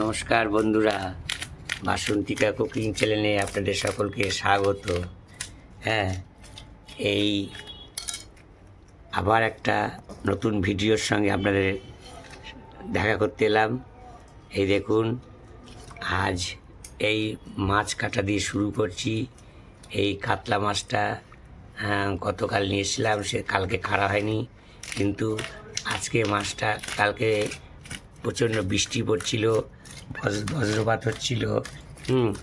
নমস্কার বন্ধুরা। বাসন্তিকা কুকিং চ্যানেলে আপনাদের সকলকে স্বাগত। হ্যাঁ এই আবার একটা নতুন ভিডিওর সঙ্গে আপনাদের দেখা করতে এলাম। এই দেখুন আজ এই মাছ কাটা দিয়ে শুরু করছি। এই কাতলা মাছটা আহ, গতকাল নিয়েছিলাম সে কালকে খাড়া হয়নি। কিন্তু আজকে মাছটা কালকে প্রচণ্ড বৃষ্টি পড়ছিল। বজ্রপাত হচ্ছিল। হুম।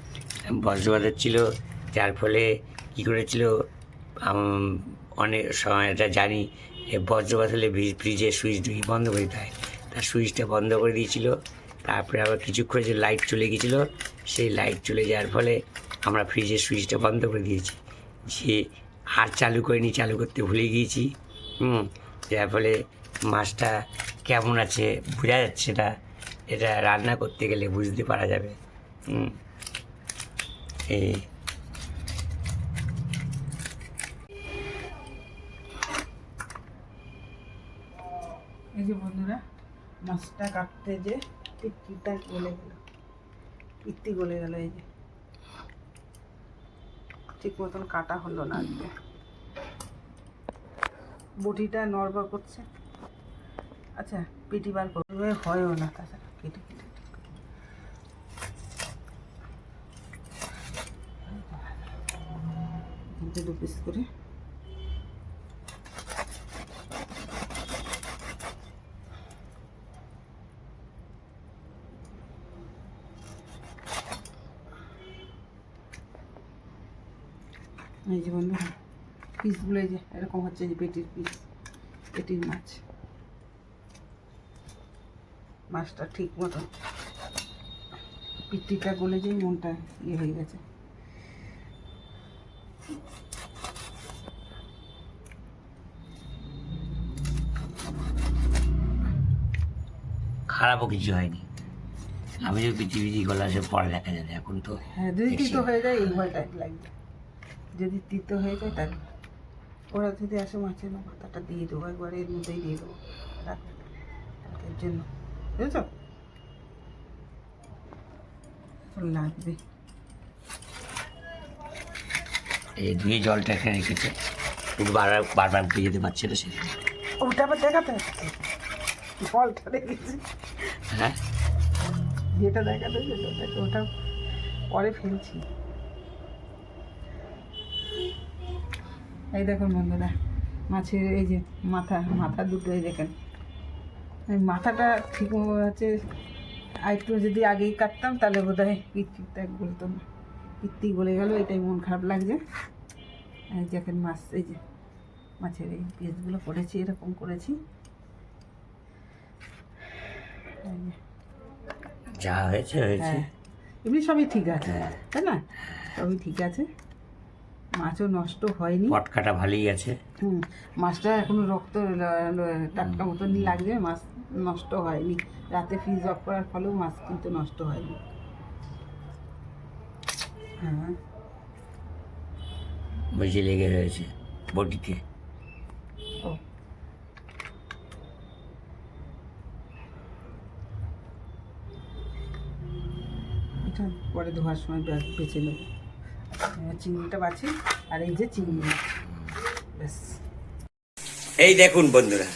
বজ্রপাত হচ্ছিল যার ফলে কী করেছিল অনেক সময় এটা জানি যে বজ্রপাত হলে ফ্রিজ- ফ্রিজের সুইচ ঢুকি বন্ধ করে দিতে হয়। তার সুইচটা বন্ধ করে দিয়েছিল তারপরে আবার কিছুক্ষণ যে লাইট চলে গিয়েছিল। সেই লাইট চলে যাওয়ার ফলে আমরা ফ্রিজের সুইচটা বন্ধ করে দিয়েছি। যে আর চালু করিনি চালু করতে ভুলে গিয়েছি। হুম। যার ফলে মাছটা কেমন আছে বোঝা যাচ্ছে না। এটা রান্না করতে গেলে বুঝতে পারা যাবে। এই। এই যে বন্ধুরা, মাছটা কাটতে যে পিত্তিটা গলে গেল। পিত্তি গলে গেল এই যে। ঠিক মতন কাটা হলো না আজকে। বটিটা নড়বড় করছে। আচ্ছা পেটি বার করবে হয়ও না তাছাড়া। এই যে বন্ধু পিসগুলো এই যে এরকম হচ্ছে যে পেটির পিস পেটির মাছ। মাছটা ঠিক মতো। পিত্তিটা গলে যেই মনটা ইয়ে হয়ে গেছে। খারাপও কিছু হয়নি। আমি যে পিচি পিচি গলা সে পরে দেখা যাবে এখন তো হ্যাঁ যদি। তিতো হয়ে যায় এই ভয়টা লাগবে যদি তিতো হয়ে যায় তাহলে ওরা যদি আসে মাছের মাথাটা দিয়ে দেবো একবার এর মধ্যেই দিয়ে দেবো। রাখবে জন্য। বুঝেছ? লাগবে। এই ধুয়ে জলটা এখানে রেখেছে। কিন্তু বারবার বারবার উঠে যেতে পারছে না সেটা ওটা আবার দেখাতে ফলটা দেখেছি হ্যাঁ? যেটা দেখাতে দেখে ওটা পরে ফেলছি। এই দেখুন বন্ধুরা মাছের এই যে মাথা মাথা দুটো এই দেখেন। মাথাটা ঠিক হচ্ছে আর একটু যদি আগেই কাটতাম তাহলে বোধ হয় পিত্তিটা বলতো না। পিত্তি গলে গেল এটাই মন খারাপ লাগছে। এই দেখেন মাছ এই যে মাছের এই পিসগুলো করেছি এরকম করেছি। যা হয়েছে হয়েছে। হ্যাঁ। এমনি সবই ঠিক আছে হ্যাঁ। তাই না? সবই ঠিক আছে। মাছও নষ্ট হয়নি। পটকাটা ভালোই আছে। হুম মাছটা এখনও রক্ত টাটকা মতনই লাগছে মাছ নষ্ট হয়নি। রাতে ফ্রিজ অফ করার ফলেও মাছ কিন্তু নষ্ট হয়নি। হ্যাঁ। বেশি লেগে রয়েছে বটিতে। পরে ধোয়ার সময় বে- বেছে নেব। চিংড়িটা বাছি, আর এই যে চিংড়ি এই দেখুন বন্ধুরা,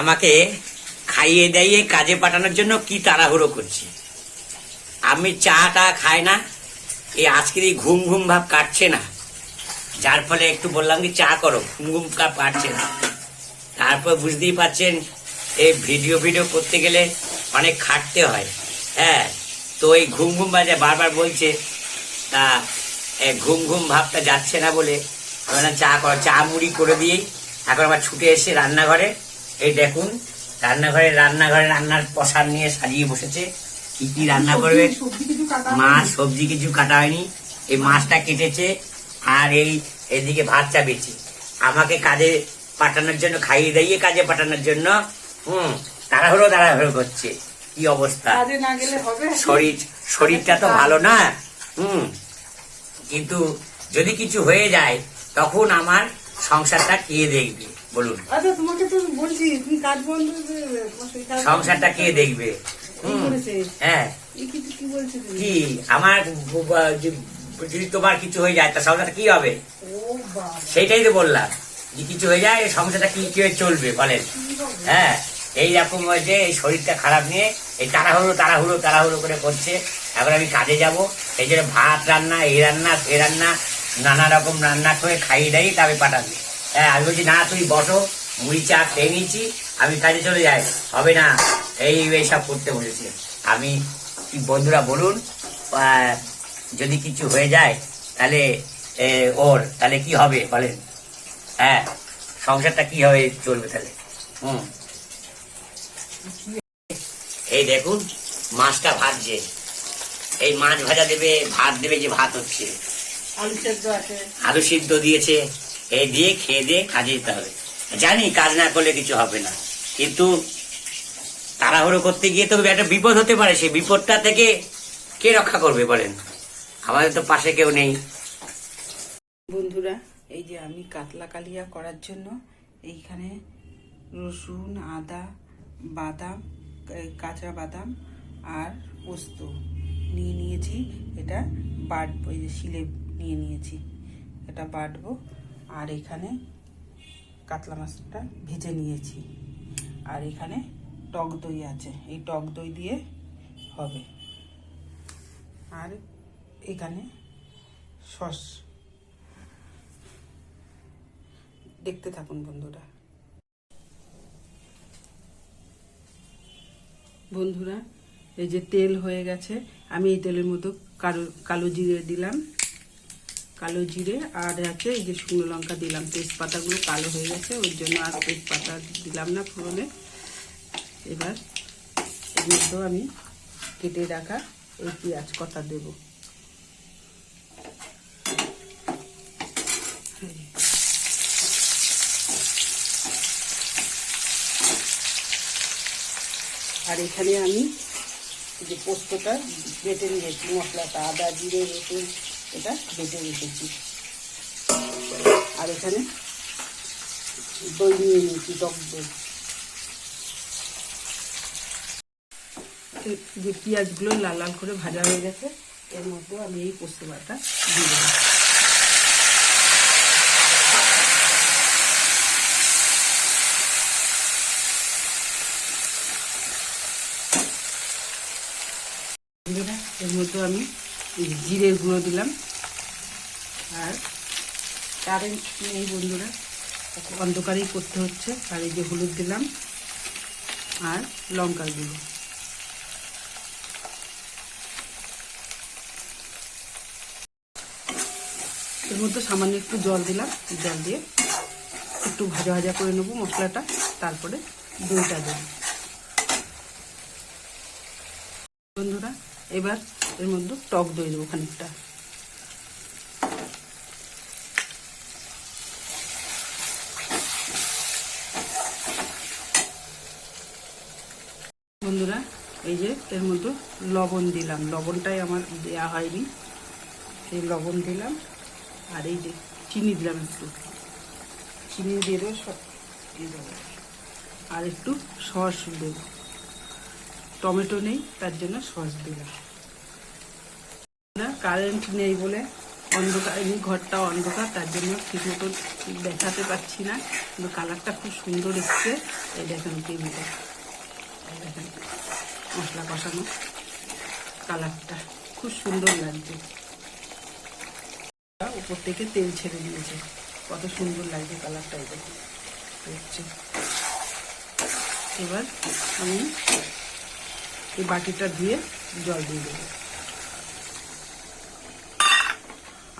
আমাকে খাইয়ে দাইয়ে কাজে পাঠানোর জন্য কি তাড়াহুড়ো করছি। আমি চাটা খাই না, এই আজকের এই ঘুম ঘুম ভাব কাটছে না। যার ফলে একটু বললাম কি, চা করো, ঘুম ঘুম ভাব কাটছে না। তারপর বুঝতেই পারছেন, এই ভিডিও ভিডিও করতে গেলে অনেক খাটতে হয়। হ্যাঁ তো এই ঘুম ঘুম বাজে বারবার বলছে, তা ঘুম ঘুম ভাবটা যাচ্ছে না বলে আমি বললাম চা কর চা মুড়ি করে দিয়েই এখন আবার ছুটে এসে রান্নাঘরে এই দেখুন রান্নাঘরে রান্নাঘরে রান্নার পসার নিয়ে সাজিয়ে বসেছে। কি কি রান্না করবে? সবজি- সবজি কিছু কাটা মাছ হয়নি। সবজি কিছু কাটা হয়নি। এই মাছটা কেটেছে আর এই এদিকে ভাত চাপিয়েছে। আমাকে কাজে পাঠানোর জন্য খাইয়ে দাইয়ে কাজে পাঠানোর জন্য হুম তাড়াহুড়ো তাড়াহুড়ো করছে। কি অবস্থা? শরীর শরীরটা তো ভালো না। হুম। কিন্তু যদি কিছু হয়ে যায় তখন আমার সংসারটা কে দেখবে? বলুন। আচ্ছা তোমাকে তো বলছি তুমি কাজ বন্ধ করে- তোমার শরীর খারাপ- সংসারটা কে দেখবে? হ্যাঁ। কি আমার যদি তোমার কিছু হয়ে যায় তা সংসারটা কি হবে? সেইটাই তো বললাম যে কিছু হয়ে যায় সংসারটা কি কি চলবে বলেন। হ্যাঁ এইরকম হয়েছে এই শরীরটা খারাপ নিয়ে এই তাড়াহুড়ো তাড়াহুড়ো তাড়াহুড়ো করে করছে এখন আমি কাজে যাব। এই জন্য ভাত রান্না, এই রান্না, সে রান্না, নানা রকম রান্না করে খাইয়ে দাইয়ে তবে পাঠাবি। হ্যাঁ আমি বলছি, না তুই বসো, মুড়ি চা খেয়ে নিচ্ছি, আমি কাজে চলে যাই। হবে না? এই এইসব করতে বলেছে আমি, বন্ধুরা বলুন যদি কিছু হয়ে যায়, তাহলে ওর, তাহলে কি হবে বলেন? হ্যাঁ সংসারটা কি হবে চলবে তাহলে? হুম। এই দেখুন, মাছটা ভাজছে। এই মাছ ভাজা দেবে ভাত দেবে যে ভাত হচ্ছে। আলু সেদ্ধ আছে। আলু সিদ্ধ দিয়েছে। এই দিয়ে খেয়ে দিয়ে কাজে যেতে হবে। জানি কাজ না করলে কিছু হবে না। কিন্তু তাড়াহুড়ো করতে গিয়ে তো একটা বিপদ হতে পারে। সেই বিপদটা থেকে কে রক্ষা করবে বলেন? আমাদের তো পাশে কেউ নেই। বন্ধুরা এই যে আমি কাতলা কালিয়া করার জন্য এইখানে রসুন আদা বাদাম কাঁচা বাদাম আর পোস্ত। নিয়ে নিয়েছি। এটা বাটবো, এই যে শিলে নিয়ে নিয়েছি। এটা বাটবো। আর এখানে কাতলা মাছটা ভেজে নিয়েছি। আর এখানে টক দই আছে। এই টক দই দিয়ে হবে। আর এখানে সস। দেখতে থাকুন বন্ধুরা। বন্ধুরা, এই যে তেল হয়ে গেছে। আমি এই তেলের মতো কালো কালো জিরে দিলাম। কালো জিরে আর আছে এই যে শুকনো লঙ্কা দিলাম। তেজপাতাগুলো কালো হয়ে গেছে ওই জন্য আর তেজপাতা দিলাম না ফোড়নে। এবার এর মধ্যেও আমি কেটে রাখা এই পেঁয়াজ কটা দেবো। আর এখানে আমি যে পোস্তটা বেটে নিয়েছি, মশলাটা, আদা, জিরে, রসুন, এটা বেটে রেখেছি। আর এখানে দই নিয়ে নিয়েছি, টক দই। যে পেঁয়াজগুলো লাল লাল করে ভাজা হয়ে গেছে, এর মধ্যে আমি এই পোস্ত বাটা দিয়ে দেবো বন্ধুরা, এর মধ্যে আমি এই জিরের গুঁড়ো দিলাম। আর কারেন্ট নেই বন্ধুরা অন্ধকারেই করতে হচ্ছে। আর এই যে হলুদ দিলাম, আর লঙ্কার গুঁড়ো। এর মধ্যে সামান্য একটু জল দিলাম, জল দিয়ে একটু ভাজা ভাজা করে নেব মশলাটা, তারপরে দইটা দেবো। বন্ধুরা, এবার এর মধ্যে টক দই দেবো খানিকটা। বন্ধুরা, এই যে এর মধ্যে লবণ দিলাম। লবণটাই আমার দেওয়া হয়নি। সেই লবণ দিলাম। আর এই যে চিনি দিলাম একটু। চিনি দিয়ে সব আর একটু সস দেবো। টমেটো নেই, তার জন্য সস দিলাম। কারেন্ট নেই বলে অন্ধকার, এই ঘরটা অন্ধকার, তার জন্য ঠিক মতো দেখাতে পাচ্ছি না। কিন্তু কালারটা খুব সুন্দর এসছে। এই দেখেন টিভিটা দেখেন মশলা কষানো কালারটা খুব সুন্দর লাগছে। উপর থেকে তেল ছেড়ে দিয়েছে। কত সুন্দর লাগছে কালারটা দেখুন। হচ্ছে এবার আমি এই বাটিটা দিয়ে জল দিয়ে দেবো।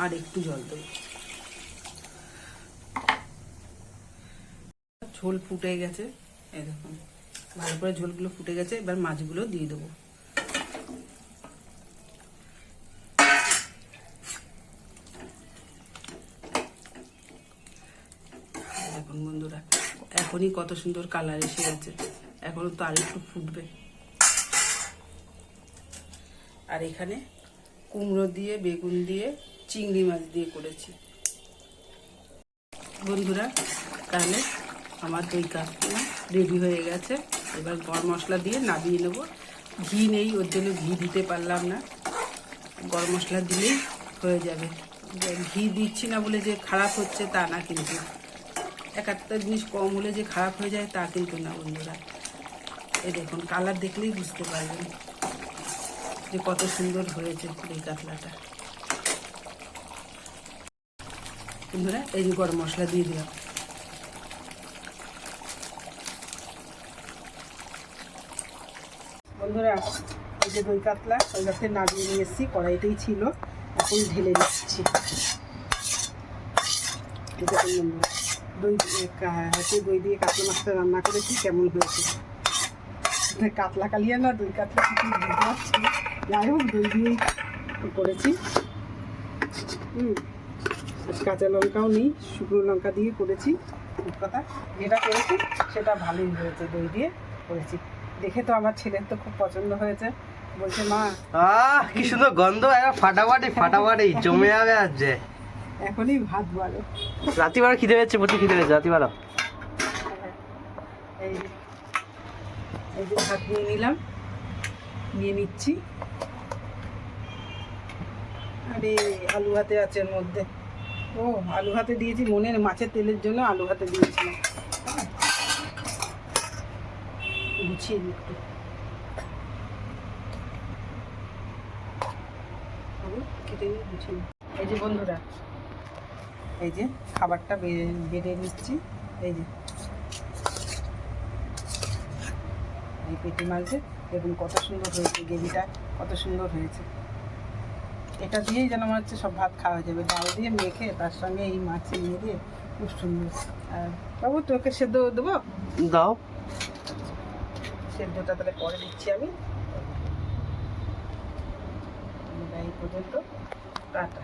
আর একটু জল দেবো। ঝোল ফুটে গেছে দেখুন। ভালো করে ঝোলগুলো ফুটে গেছে, এবার মাছগুলো দিয়ে দেবো। বন্ধুরা, এখনই কত সুন্দর কালার এসে গেছে এখনও তো আর একটু ফুটবে। আর এখানে কুমড়ো দিয়ে, বেগুন দিয়ে চিংড়ি মাছ দিয়ে করেছি। বন্ধুরা, তাহলে আমার দই কাতলা রেডি হয়ে গেছে। এবার গরম মশলা দিয়ে নামিয়ে নেব। ঘি নেই, ওর জন্য ঘি দিতে পারলাম না। গরম মশলা দিলেই হয়ে যাবে। ঘি দিচ্ছি না বলে যে খারাপ হচ্ছে তা না কিন্তু। এক একটা জিনিস কম হলে যে খারাপ হয়ে যায় তা কিন্তু না বন্ধুরা। এই দেখুন কালার দেখলেই বুঝতে পারবেন যে কত সুন্দর হয়েছে এই কাতলাটা বন্ধুরা এই যে গরম মশলা দিয়ে দিলাম। বন্ধুরা, এই যে দই কাতলা ওই গাছে নাড়িয়ে নিয়ে এসেছি, কড়াইতেই ছিল, এখন ঢেলে দিচ্ছি। দই হাতে দই দিয়ে কাতলা মাছটা রান্না করেছি, কেমন হয়েছে? কাতলা কালিয়া না, দই কাতলা কিছু বুঝতে পারছি। যাই হোক, দই দিয়েই করেছি। হুম। কাঁচা লঙ্কাও নেই শুকনো লঙ্কা দিয়ে করেছি। কথা? যেটা করেছি সেটা ভালোই হয়েছে দই দিয়ে করেছি। দেখে তো আমার ছেলের তো খুব পছন্দ হয়েছে। বলছে মা আহ কি সুন্দর গন্ধ ফাটাফাটি ফাটাফাটি জমে যাবে আজ যে। এখনই ভাত বাড়ো। রাতিবার খিদে পেয়েছে প্রচুর খিদে পেয়েছে রাতিবার এই এই যে ভাত নিয়ে নিলাম নিয়ে নিচ্ছি। আরে আলু হাতে আছে এর মধ্যে। ও, আলু হাতে দিয়েছি মনের মাছের তেলের জন্য আলু হাতে দিয়েছিলাম। গুছিয়ে একটু কেটে নিয়ে গুছিয়ে। এই যে বন্ধুরা, এই যে খাবারটা বেড়ে নিচ্ছি এই যে এই পেটি মাছটা, দেখুন কত সুন্দর হয়েছে, গ্রেভিটা কত সুন্দর হয়েছে এটা দিয়েই যেন মনে হচ্ছে সব ভাত খাওয়া যাবে। ডাল দিয়ে মেখে তার সঙ্গে এই মাছ নিয়ে দিয়ে খুব সুন্দর। আর বাবু তোকে সেদ্ধ দেবো? দাও। সেদ্ধটা তাহলে পরে দিচ্ছি আমি। এই পর্যন্ত। টাটা।